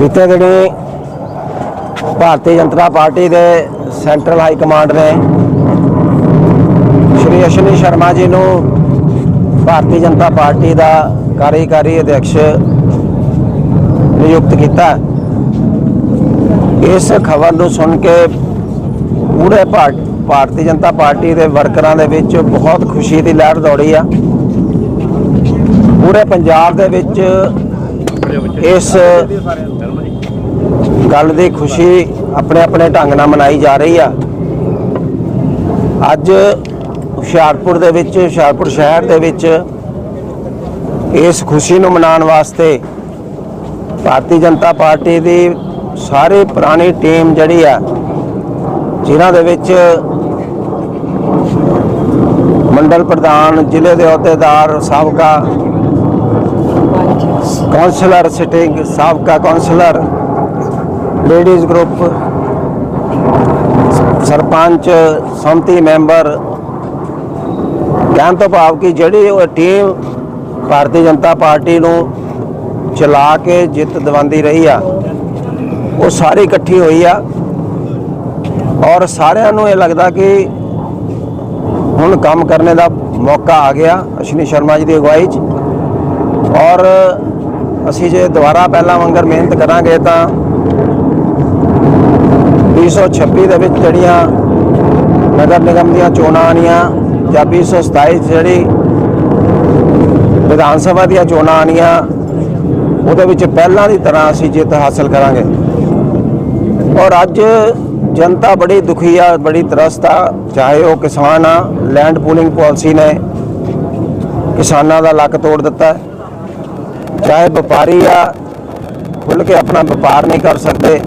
ਬੀਤੇ ਦਿਨੀ ਭਾਰਤੀ ਜਨਤਾ ਪਾਰਟੀ ਦੇ ਸੈਂਟਰਲ ਹਾਈ ਕਮਾਂਡ ਨੇ, ਸ਼੍ਰੀ ਅਸ਼ਵਨੀ ਸ਼ਰਮਾ ਜੀ ਨੂੰ ਭਾਰਤੀ ਜਨਤਾ ਪਾਰਟੀ ਦਾ ਕਾਰਜਕਾਰੀ ਅਧਿਕਸ਼ ਨਿਯੁਕਤ ਕੀਤਾ। ਇਸ ਖਬਰ ਨੂੰ ਸੁਣ ਕੇ ਪੂਰੇ ਭਾਰ- ਭਾਰਤੀ ਜਨਤਾ ਪਾਰਟੀ ਦੇ ਵਰਕਰਾਂ ਦੇ ਵਿੱਚ ਬਹੁਤ ਖੁਸ਼ੀ ਦੀ ਲਹਿਰ ਦੌੜੀ ਆ। ਪੂਰੇ ਪੰਜਾਬ ਦੇ ਵਿੱਚ ਇਸ ਗੱਲ ਦੀ ਖੁਸ਼ੀ ਆਪਣੇ ਆਪਣੇ ਢੰਗ ਨਾਲ ਮਨਾਈ ਜਾ ਰਹੀ ਆ। ਅੱਜ ਹੁਸ਼ਿਆਰਪੁਰ ਦੇ ਵਿੱਚ ਹੁਸ਼ਿਆਰਪੁਰ ਸ਼ਹਿਰ ਦੇ ਵਿੱਚ ਇਸ ਖੁਸ਼ੀ ਨੂੰ ਮਨਾਉਣ ਵਾਸਤੇ ਭਾਰਤੀ ਜਨਤਾ ਪਾਰਟੀ ਦੀ ਸਾਰੀ ਪੁਰਾਣੀ ਟੀਮ ਜਿਹੜੀ ਆ ਜਿਨ੍ਹਾਂ ਦੇ ਵਿੱਚ ਮੰਡਲ ਪ੍ਰਧਾਨ ਜ਼ਿਲ੍ਹੇ ਦੇ ਅਹੁਦੇਦਾਰ ਸਾਬਕਾ ਕਾਉਂਸਲਰ ਸਿਟਿੰਗ ਸਾਬਕਾ ਕਾਉਂਸਲਰ ਲੇਡੀਜ਼ ਗਰੁੱਪ, ਸਰਪੰਚ, ਸੰਮਤੀ ਮੈਂਬਰ, ਕਹਿਣ ਤੋਂ ਭਾਵ ਕਿ ਜਿਹੜੀ ਉਹ ਟੀਮ ਭਾਰਤੀ ਜਨਤਾ ਪਾਰਟੀ ਨੂੰ ਚਲਾ ਕੇ ਜਿੱਤ ਦਿਵਾਉਂਦੀ ਰਹੀ ਆ, ਉਹ ਸਾਰੀ ਇਕੱਠੀ ਹੋਈ ਆ। ਔਰ ਸਾਰਿਆਂ ਨੂੰ ਇਹ ਲੱਗਦਾ ਕਿ ਹੁਣ ਕੰਮ ਕਰਨ ਦਾ ਮੌਕਾ ਆ ਗਿਆ ਅਸ਼ਵਨੀ ਸ਼ਰਮਾ ਜੀ ਦੀ ਅਗਵਾਈ 'ਚ। ਔਰ ਅਸੀਂ ਜੇ ਦੁਬਾਰਾ ਪਹਿਲਾਂ ਵਾਂਗਰ ਮਿਹਨਤ ਕਰਾਂਗੇ ਤਾਂ 226 ਦੇ ਵਿੱਚ ਜਿਹੜੀਆਂ ਨਗਰ ਨਿਗਮ ਦੀਆਂ ਚੋਣਾਂ ਆਣੀਆਂ ਜਾਂ 227 'ਚ ਜਿਹੜੀ ਵਿਧਾਨ ਸਭਾ ਦੀਆਂ ਚੋਣਾਂ ਆਣੀਆਂ ਉਹਦੇ ਵਿੱਚ ਪਹਿਲਾਂ ਦੀ ਤਰ੍ਹਾਂ ਅਸੀਂ ਜਿੱਤ ਹਾਸਲ ਕਰਾਂਗੇ। ਔਰ ਅੱਜ ਜਨਤਾ ਬੜੀ ਦੁਖੀ ਆ, ਬੜੀ ਤਰਸਤ ਆ, ਚਾਹੇ ਉਹ ਕਿਸਾਨ ਆ ਲੈਂਡ ਪੂਲਿੰਗ ਪਾਲਿਸੀ ਨੇ ਕਿਸਾਨਾਂ ਦਾ ਲੱਕ ਤੋੜ ਦਿੱਤਾ ਚਾਹੇ ਵਪਾਰੀ ਆ ਖੁੱਲ ਕੇ ਆਪਣਾ ਵਪਾਰ ਨਹੀਂ ਕਰ ਸਕਦੇ।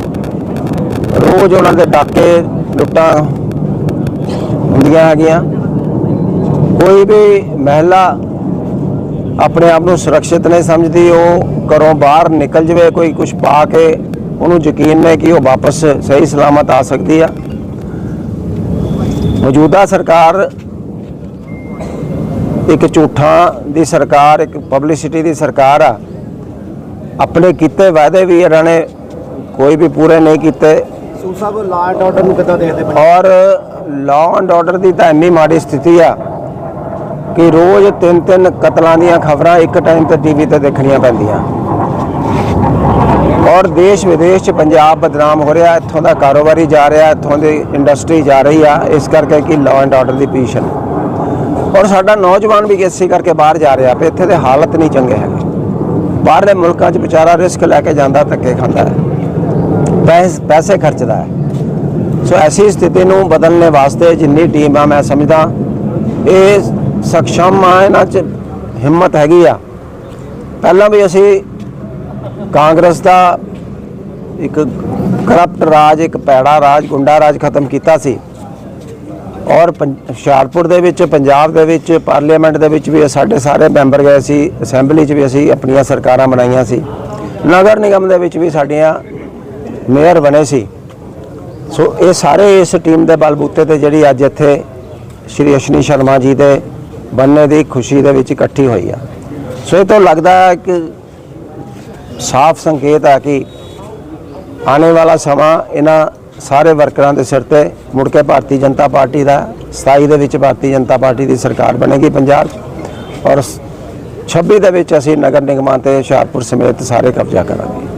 ਰੋਜ਼ ਉਹਨਾਂ ਦੇ ਡਾਕੇ ਲੁੱਟਾਂ ਹੁੰਦੀਆਂ ਹੈਗੀਆਂ। ਕੋਈ ਵੀ ਮਹਿਲਾ ਆਪਣੇ ਆਪ ਨੂੰ ਸੁਰੱਖਿਅਤ ਨਹੀਂ ਸਮਝਦੀ, ਉਹ ਘਰੋਂ ਬਾਹਰ ਨਿਕਲ ਜਵੇ, ਕੋਈ ਕੁਝ ਪਾ ਕੇ ਉਹਨੂੰ ਯਕੀਨ ਨਹੀਂ ਕਿ ਉਹ ਵਾਪਸ ਸਹੀ ਸਲਾਮਤ ਆ ਸਕਦੀ ਆ। ਮੌਜੂਦਾ ਸਰਕਾਰ ਇੱਕ ਝੂਠਾਂ ਦੀ ਸਰਕਾਰ, ਇੱਕ ਪਬਲਿਸਿਟੀ ਦੀ ਸਰਕਾਰ ਆ। ਆਪਣੇ ਕੀਤੇ ਵਾਅਦੇ ਵੀ ਇਹਨਾਂ ਨੇ ਕੋਈ ਵੀ ਪੂਰੇ ਨਹੀਂ ਕੀਤੇ। ਸੂ ਸਾਹਿਬ ਲਾਅ ਐਂਡ ਆਰਡਰ ਨੂੰ ਕਿੱਦਾਂ ਦੇਖਦੇ ਪਏ ਔਰ ਲਾਅ ਐਂਡ ਆਰਡਰ ਦੀ ਤਾਂ ਇੰਨੀ ਮਾੜੀ ਸਥਿਤੀ ਆ ਕਿ ਰੋਜ਼ ਤਿੰਨ ਤਿੰਨ ਕਤਲਾਂ ਦੀਆਂ ਖਬਰਾਂ ਇੱਕ ਟਾਈਮ ਤੇ ਟੀਵੀ ਤੇ ਦੇਖਣੀਆਂ ਪੈਂਦੀਆਂ। ਔਰ ਦੇਸ਼ ਵਿਦੇਸ਼ ਚ ਪੰਜਾਬ ਬਦਨਾਮ ਹੋ ਰਿਹਾ, ਇੱਥੋਂ ਦਾ ਕਾਰੋਬਾਰੀ ਜਾ ਰਿਹਾ, ਇੱਥੋਂ ਦੀ ਇੰਡਸਟਰੀ ਜਾ ਰਹੀ ਆ, ਇਸ ਕਰਕੇ ਕਿ ਲਾਅ ਐਂਡ ਆਰਡਰ ਦੀ ਪੋਜੀਸ਼ਨ ਔਰ ਸਾਡਾ ਨੌਜਵਾਨ ਵੀ ਇਸੇ ਕਰਕੇ ਬਾਹਰ ਜਾ ਰਿਹਾ ਵੀ ਇੱਥੇ ਦੇ ਹਾਲਤ ਨਹੀਂ ਚੰਗੇ ਹੈਗੇ। ਬਾਹਰਲੇ ਮੁਲਕਾਂ 'ਚ ਵਿਚਾਰਾ ਰਿਸਕ ਲੈ ਕੇ ਜਾਂਦਾ, ਧੱਕੇ ਖਾਂਦਾ ਹੈ। ਪੈਸ, ਪੈਸੇ ਖਰਚਦਾ ਹੈ। ਸੋ ਐਸੀ ਸਥਿਤੀ ਨੂੰ ਬਦਲਣ ਵਾਸਤੇ ਜਿੰਨੀ ਟੀਮ ਆ, ਮੈਂ ਸਮਝਦਾ, ਇਹ ਸક્ષਮ ਆ, ਇਹਨਾਂ 'ਚ ਹਿੰਮਤ ਹੈਗੀ ਆ। ਪਹਿਲਾਂ ਵੀ ਅਸੀਂ ਕਾਂਗਰਸ ਦਾ ਇੱਕ ਕਰਪਟ ਰਾਜ, ਇੱਕ ਪੈੜਾ ਰਾਜ, ਗੁੰਡਾ ਰਾਜ ਖਤਮ ਕੀਤਾ ਸੀ। ਔਰ ਪੰ- ਹੁਸ਼ਿਆਰਪੁਰ ਦੇ ਵਿੱਚ, ਪੰਜਾਬ ਦੇ ਵਿੱਚ, ਪਾਰਲੀਮੈਂਟ ਦੇ ਵਿੱਚ ਵੀ ਸਾਡੇ ਸਾਰੇ ਮੈਂਬਰ ਗਏ ਸੀ, ਅਸੈਂਬਲੀ 'ਚ ਵੀ ਅਸੀਂ ਆਪਣੀਆਂ ਸਰਕਾਰਾਂ ਬਣਾਈਆਂ ਸੀ। ਨਗਰ ਨਿਗਮ ਦੇ ਵਿੱਚ ਵੀ ਸਾਡੀਆਂ ਮੇਅਰ ਬਣੇ ਸੀ। ਸੋ ਇਹ ਸਾਰੇ ਇਸ ਟੀਮ ਦੇ ਬਲਬੂਤੇ ਤੇ ਜਿਹੜੀ ਅੱਜ ਇੱਥੇ ਸ਼੍ਰੀ ਅਸ਼ਨੀ ਸ਼ਰਮਾ ਜੀ ਦੇ ਬੰਨੇ ਦੀ ਖੁਸ਼ੀ ਦੇ ਵਿੱਚ ਇਕੱਠੀ ਹੋਈ ਆ। ਸੋ ਇਹ ਤੋਂ ਲੱਗਦਾ ਹੈ ਕਿ ਸਾਫ਼ ਸੰਕੇਤ ਆ ਕਿ ਆਉਣ ਵਾਲਾ ਸਮਾਂ ਇਹਨਾਂ ਸਾਰੇ ਵਰਕਰਾਂ ਦੇ ਸਿਰ ਤੇ ਮੁੜ ਕੇ ਭਾਰਤੀ ਜਨਤਾ ਪਾਰਟੀ ਦਾ 27 ਦੇ ਵਿੱਚ ਭਾਰਤੀ ਜਨਤਾ ਪਾਰਟੀ ਦੀ ਸਰਕਾਰ ਬਣੇਗੀ ਪੰਜਾਬ। ਔਰ 26 ਦੇ ਵਿੱਚ ਅਸੀਂ ਨਗਰ ਨਿਗਮਾਂ ਤੇ ਹੁਸ਼ਿਆਰਪੁਰ ਸਮੇਤ ਸਾਰੇ ਕਬਜ਼ਾ ਕਰਾਂਗੇ।